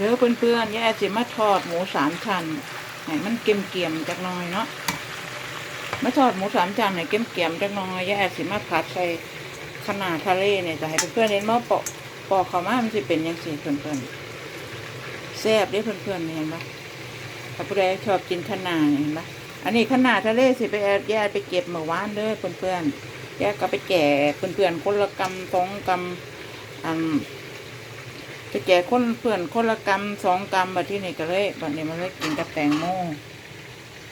เด้อเพื่อนๆย่าสิมาทอดหมูสามชั้นให้มันเกรียมๆจักหน่อยเนาะมาทอดหมูสามชั้นให้เกรียมๆจักหน่อยย่าสิมาผัดใส่ขนาดทะเลเนี่ยจะให้เพื่อนๆเห็นว่าปอกปอกเขามามันสิเป็นยังสิเพื่อนๆแซ่บเด้เพื่อนๆเห็นปะถ้าผู้ใดชอบกินขนาเนี่ยเห็นปะอันนี้ขนาดทะเลสิไปแย่ไปเก็บเมื่อวานเด้อเพื่อนๆแย่ก็ไปแจกเพื่อนๆคนละกำสองกำ จะแจกคนเพื่อนคนละกรรมสองกรรมแบบที่นี่ก็เลยบัดนี้มันเลยกินกับแตงโม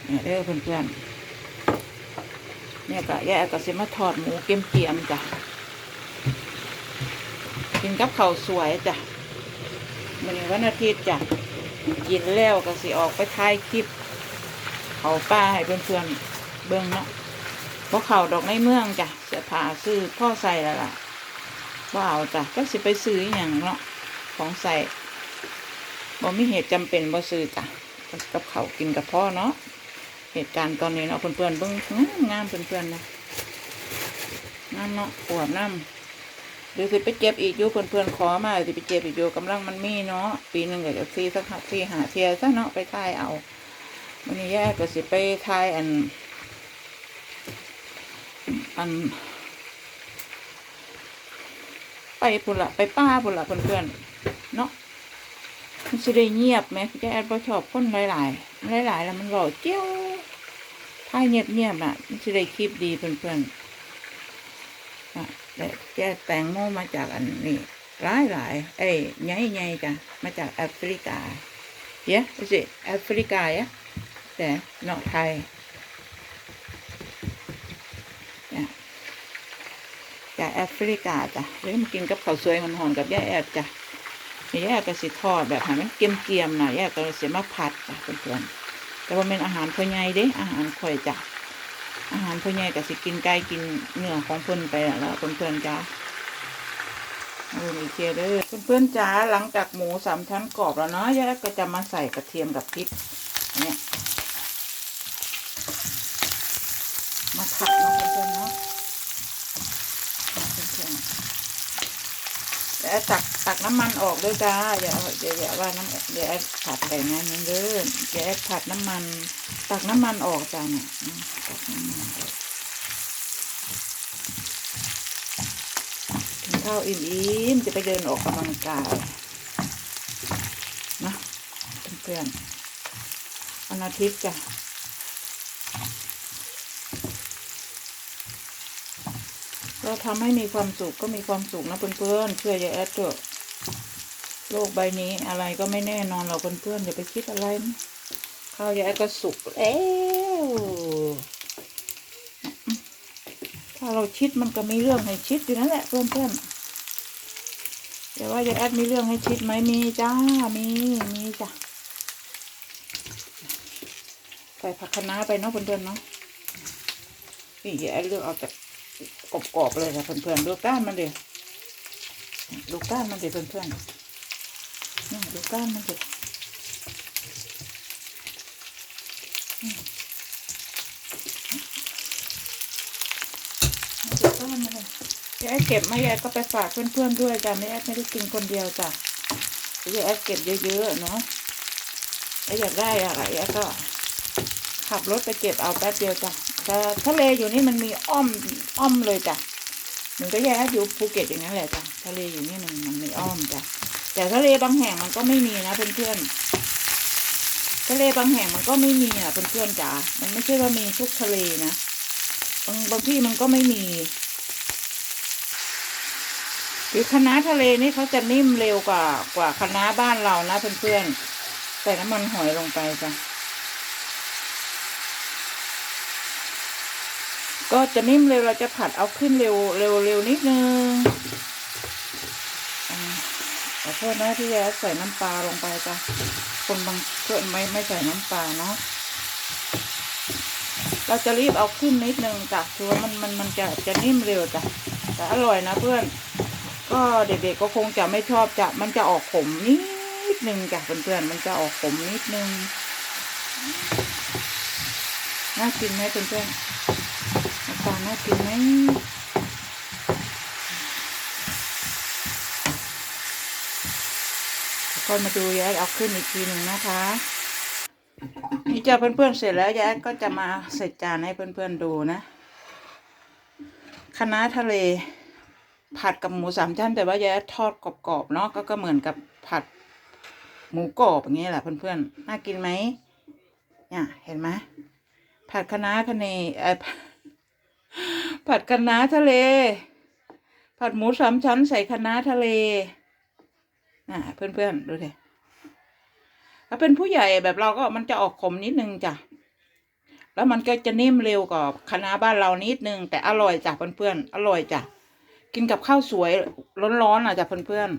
เนี่ยเด้อเพื่อนเนๆเนี่ยกะแย่ก็สิมาทอดหมูเกียมเกียมจ้ะกินกับข้าวสวยจ้ะมันนี้วันอาทิตย์จ้ะกินแล้วก็สิออกไปถ่ายคลิปเขาป้าให้เพื่อนเพื่อนๆเบิ่งเนาะเพราะเขาดอกในเมืองจ้ะเสื้อผ้าซื้อพ่อใส่แล้วล่ะว่าเอาจ้ะก็สิไปซื้ออย่างเนาะ ของใส่บ่มีเหตุจำเป็นบ่ซื้อจ้ะกับเขากินกับพ่อเนาะเหตุการณ์ตอนนี้เนาะเพื่อนๆเบิ่งงามงามเพื่อนๆนะงามเนาะปวดน้ำหรือสิไปเจ็บอีกอยู่เพื่อนๆขอมาสิไปเจ็บอีกอยู่กำลังมันมีเนาะปีหนึ่งก็จะซีสักหาซีหาเทียซะเนาะไปทายเอาวันนี้แย่ก็สิไปทายอัน อัน ไปพุ่นละไปป้าพุ่นละเพื่อนๆ มันจะได้เงียบไหมพี่แจ๊ดพอชอบคนหลายๆหลายๆแล้วมันหล่อเจียวถ้าเงียบเงียบๆน่ะ มันจะได้คลิปดีเพื่อนๆอะแต่แจ๊ดแตงโมมาจากอันนี้หลายหลายๆเอ้ยใหญ่ใหญ่ๆจ้ะมาจากแอฟริกาเยอะสิแอฟริกาเยอะแต่เนาะไทยเนี่ยจากแอฟริกาจ้ะเดี๋ยวมากินกับข้าวสวยหอนๆกับย่าแอดจ้ะ นี่ย่าแอดก็สิทอดแบบให้มันเกรียมๆหน่อยย่าก็สิมาผัดจ้ะเพื่อนๆแต่ว่าเป็นอาหารพ่อใหญ่เด้อาหารข่อยจ้ะอาหารพ่อใหญ่ก็สิกินไก่กินเนื้อของเพิ่นไปแล้วเพื่อนๆจ้ะเอาอีเทียเด้อเพื่อนๆจ้าหลังจากหมูสามชั้นกรอบแล้วเนาะยาแอดก็จะมาใส่กระเทียมกับพริกเนี่ยมาผัดเนาะเพื่อนๆเนาะ เดี๋ยวตักตักน้ำมันออกด้วยจ้าอย่าอย่าอย่าว่าน้ำเดี๋ยวผัดแต่งงานนั้นเด้อเดี๋ยวผัดน้ำมัน ตักน้ำมันออกจ้าเนี่ยตักน้ำมันออกกินข้าวอิ่มๆจะไปเดินออกกำลังกายนะเพื่อนวันอาทิตย์จ้ะ ก็ทำให้มีความสุขก็มีความสุขนะเพื่อนๆเชื่อยายแอดเถอะโลกใบนี้อะไรก็ไม่แน่นอนหรอกเพื่อนๆอย่าไปคิดอะไรนะข้าวยายแอดก็สุกแล้วถ้าเราชิดมันก็มีเรื่องให้ชิดอยู่นั่นแหละเพื่อนๆแต่ว่ายายแอดมีเรื่องให้ชิดไหมมีจ้ามีมีจ้ะใส่ผักคะน้าไปเนาะเพื่อนๆเนาะนี่ยายแอดเลือกเอาจา กรอบๆเลยนะเพื่อนๆดูก้านมันเดิดูก้านมันเดิเพื่อนๆนี่ดูก้านมันดิอืมดูก้านมันเลยยายแอดเก็บมายายก็ไปฝากเพื่อนๆด้วยจ้ะไม่แอดไม่ได้กินคนเดียวจ้ะยายแอดเก็บเยอะๆเนาะแล้วอยากได้อะไรยายก็ ขับรถไปเก็บเอาแป๊บเดียวจ้ะแต่ทะเลอยู่นี่มันมีอ้อมอ้อมเลยจ้ะหนูก็แย่อยู่ภูเก็ตอย่างนั้นแหละจ้ะทะเลอยู่นี่มันมันมีอ้อมจ้ะแต่ทะเลบางแห่งมันก็ไม่มีนะเพื่อนๆทะเลบางแห่งมันก็ไม่มีอะเพื่อนๆจ้ะมันไม่ใช่ว่ามีทุกทะเลนะบางบางที่มันก็ไม่มีหรือคณะทะเลนี่เขาจะนิ่มเร็วกว่ากว่าคณะบ้านเรานะเพื่อนๆใส่น้ำมันหอยลงไปจ้ะ ก็จะนิ่มเร็วเราจะผัดเอาขึ้นเร็วเร็วเร็วนิดนึงขอโทษนะที่แย่ใส่น้ำปลาลงไปจ้ะคนบางคนไม่ไม่ใส่น้ำปลาเนาะเราจะรีบเอาขึ้นนิดนึงจ้ะคือว่ามันมันมันจะจะนิ่มเร็วจ้ะแต่อร่อยนะเพื่อน ก็เด็กๆก็คงจะไม่ชอบจ้ะมันจะออกขมนิดนึงจ้ะเพื่อนๆมันจะออกขมนิดนึงน่ากินไหมเพื่อนๆาน่ากินไหมค่อยมาดูยายเอาขึ้นอีกทีหนึ่งนะคะ นี่จะเพื่อนๆเสร็จแล้วยายก็จะมาใส่จานให้เพื่อนๆดูนะคะน้าทะเล ผัดกับหมูสามชั้น แต่ว่ายายทอดกรอบๆเนาะก็ก็เหมือนกับผัดหมูกรอบอย่างเงี้ยแหละเพื่อนๆน่ากินไหมเนี่ยเห็นไหมผัดคะน้าคะเนเออ ผัดคะน้าทะเล ผัดหมูสามชั้นใส่คะน้าทะเลน่ะเพื่อนๆดูดิถ้าเป็นผู้ใหญ่แบบเราก็มันจะออกขมนิดนึงจ้ะแล้วมันก็จะนิ่มเร็วกว่าคะน้าบ้านเรานิดนึง แต่อร่อยจ้ะเพื่อนๆอร่อยจ้ะกินกับข้าวสวยร้อนๆอะจ้ะเพื่อน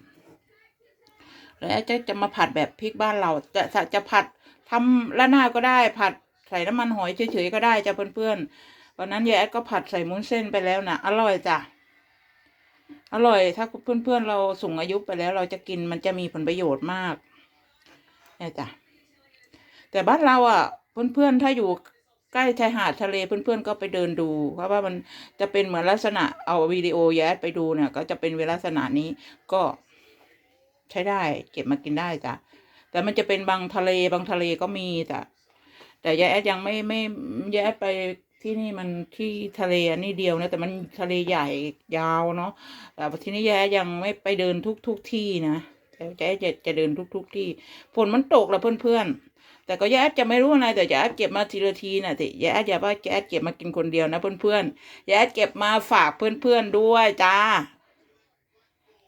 ๆแล้วจะจะมาผัดแบบพริกบ้านเราจะจะจะผัดทำละหน้าก็ได้ ผัดใส่น้ำมันหอยเฉยๆก็ได้จ้ะเพื่อนๆ วันนั้นยายแอดก็ผัดใส่มุ้นเส้นไปแล้วนะอร่อยจ้ะอร่อย ถ้าเพื่อนๆเราสูงอายุไปแล้ว เราจะกินมันจะมีผลประโยชน์มากเนี่ยจ้ะแต่บ้านเราอะเพื่อนๆถ้าอยู่ใกล้ชายหาดทะเลเพื่อนๆก็ไปเดินดู เพราะว่ามันจะเป็นเหมือนลักษณะเอาวิดีโอแยสไปดูเนี่ย ก็จะเป็นเวลักษณะนี้ก็ใช้ได้ เก็บมากินได้จ้ะแต่มันจะเป็นบางทะเลบางทะเลก็มีแต่แต่ยายแอดยังไม่ไม่ยายแอดไป ที่นี่มันที่ทะเลนนี้เดียวนะ แต่มันทะเลใหญ่ยาวเนาะแต่ที่นี่ยายแอดยังไม่ไปเดินทุกทุกที่นะแต่จะจะเดินทุกทุกที่ฝนมันตกแล้วเพื่อนๆแต่ก็ยายแอดจะไม่รู้อะไรแต่ยายแอดเก็บมาทีละทีนะแต่ยายแอดอย่าว่ายายแอดเก็บมากินคนเดียวนะเพื่อนๆยายแอดเก็บมาฝากเพื่อนๆด้วยจ้า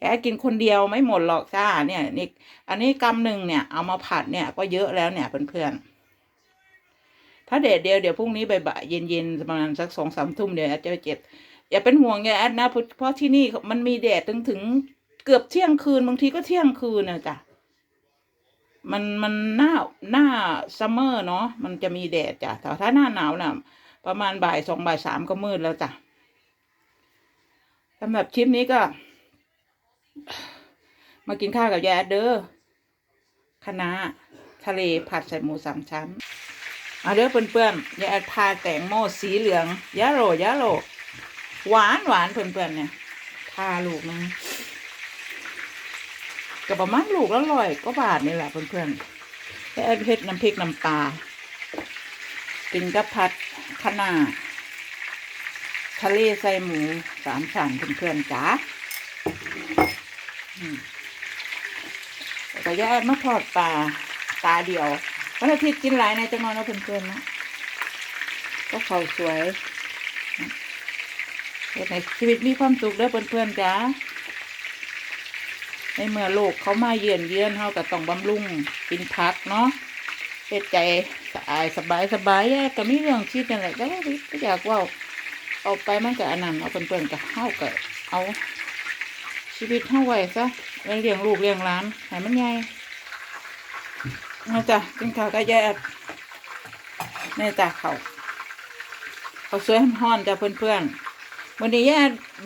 ยายแอดกินคนเดียวไม่หมดหรอกจ้าเนี่ยนี่อันนี้กำหนึ่งเนี่ยเอามาผัดเนี่ยก็เยอะแล้วเนี่ยเพื่อนๆ ถ้าเดดเดียวเดี๋ยวพรุ่งนี้บ่ายเย็นๆประมาณสักสองสามทุ่มเดี๋ยวแอดจะไปเจ็บอย่าเป็นห่วงอย่าแอดนะเพราะที่นี่มันมีแดดถึงถึงเกือบเที่ยงคืนบางทีก็เที่ยงคืนนะจ้ะมันมันหน้าหน้าซัมเมอร์เนาะมันจะมีแดดจ้ะแต่ถ้าหน้าหนาวน่ะ ประมาณบ่ายสองบ่ายสามก็มืดแล้วจ้ะสำหรับคลิปนี้ก็ มากินข้าวกับยายแอดเด้อคะน้าทะเลผัดใส่หมูสามชั้น เอาเด้อเพื่อนๆอย่าทาแตงโมสีเหลืองยะโรยะโรหวานหวานเพื่อนๆเนี่ยทาลูกนึงกับประมาณลูกละร้อยก็บาทนี่แหละเพื่อนๆแล้วเผ็ดน้ำพริกน้ำปลากินกับผัดคะน้าทะเลใส่หมูสามชั้นเพื่อนๆจ๋าแล้วก็ย่ามาทอดปลาตาเดียว วันอาทิตย์กินหลายในจังหวัดนะเพื่อนๆนะก็เขาสวยเฮ็ดในชีวิตมีความสุขเด้อเพื่อนๆจ้าในเมื่อโลกเขามาเยือนเยือนเขาก็ต้องบำรุงกินพักเนาะเฮ็ดใจสะอายสบายสบายแย่ก็มีเรื่องชีวิตนั่นแหละก็ก็อยากว่าเอาไปมันก็อันนั้นเอาเพื่อนๆก็เฮาก็เอาชีวิตเฮาไว้ซะไว้เลี้ยงลูกเลี้ยงหลานให้มันใหญ่ นี่จ้ะกินข้าวก็แยกนี่จ้ะเขาเขาสวยห้อนจ้ะเพื่อนๆวันนี้แย่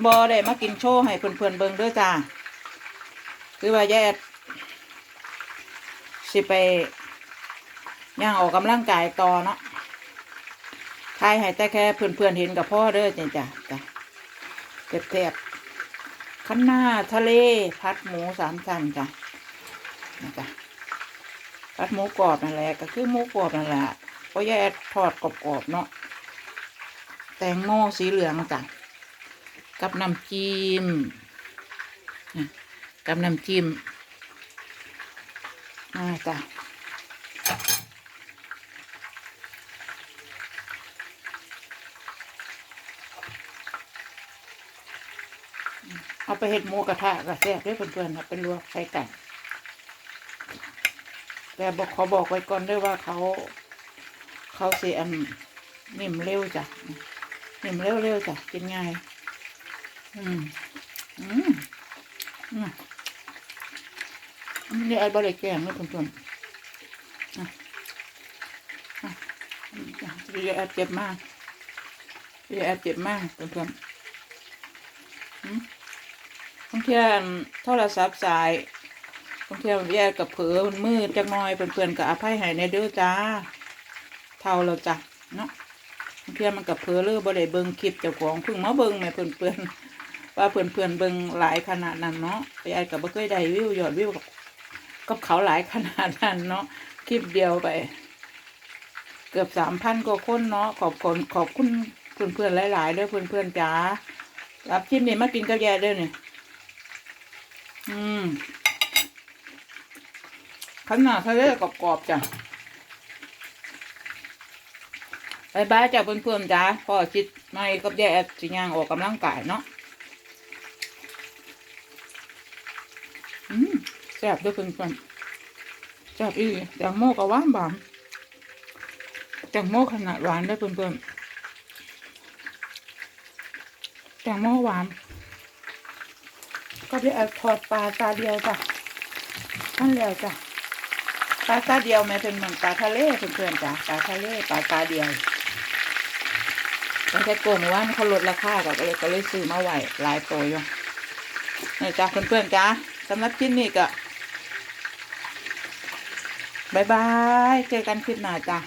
บอได้มากินโชว์ให้เพื่อนๆเบิ่งด้วยจ้าคือว่าแย่สิไปย่างออกกำลังกายต่อเนาะทายให้แต่แค่เพื่อนๆเห็นกับพ่อเด้อจ้ะจ้ะจ้ะเก็บเทียบๆขั้นหน้าทะเลพัดหมูสามชั้นจ้ะนี่จ้ะ ผัดหมูกรอบนั่นแหละก็คือหมูกรอบนั่นแหละก็แยกทอดกรอบๆเนาะแตงโมสีเหลืองจ้ะกับน้ำจิ้มนะกับน้ำจิ้มอ่าจ้ะเอาไปเห็ดหมูกระทะกระแซ่บด้วยเพื่อนๆนะเป็นลวกใส่ไก่ แต่บอกขอบอกไว้ก่อนด้วยว่าเขาเขาเสียอันนิ่มเร็วจ้ะนิ่มเร็วเร็วจ้ะกินง่าย อืมอืมอืมนี่ไอ้บริแกงนะเพื่อนๆอะอะอะดีแอบเจ็บมากดีแอบเจ็บมากเพื่อนๆอืมบางทีโทรศัพท์สาย บางทีมันแยกกับเผลอมันมืดจักหน่อยเพื่อนๆกับอภัยให้ในเด้อจ้า เท่าเราจ้ะเนาะบางทีมันกับเผลอเลือบ่ได้เบิ่งคลิปเจ้าของเพิ่งมาเบิ่งแม่เพื่อนๆว่าเพื่อนๆเบิ่งหลายขนาดนั้นเนาะยายกับบ่เคยได้วิวยอดวิวกับกับเขาหลายขนาดนั้นเนาะคลิปเดียวไป เกือบสามพันกว่าคนเนาะขอบคุณขอบคุณเพื่อนเพื่อนๆหลายๆด้อเพื่อนเพื่อนๆจ๋ารับคลิปนี้มากินกับแย่เด้อเนี่ยอืม ขนาดทะเลกรอบๆจ้ะบายบายจ้ะเพื่อนๆจ้าพ่อจิตไม่กับแย่สิย่างออกกำลังกายเนาะอืมแซ่บด้วยเพื่อนๆแซ่บอีแตงโมกับหวานบามแตงโมขนาดหวานเด้เพื่อนๆแตงโมหวานก็ได้แอบทอดปลาตาเดียวจ้ะนั่นแหละจ้ะ ปลาตาเดียวแม่เป็นเหมือนปลาทะเลเพื่อนๆจ้ะปลาทะเลปลาตาเดียวแต่แค่โกงว่าเขาลดราคาก็เลยก็เลยซื้อมาไหวหลายตัวอยู่นี่จ้ะเพื่อนๆจ้ะสำหรับคลิปนี้ก็บายบาย เจอกันคลิปหน้าจ้ะ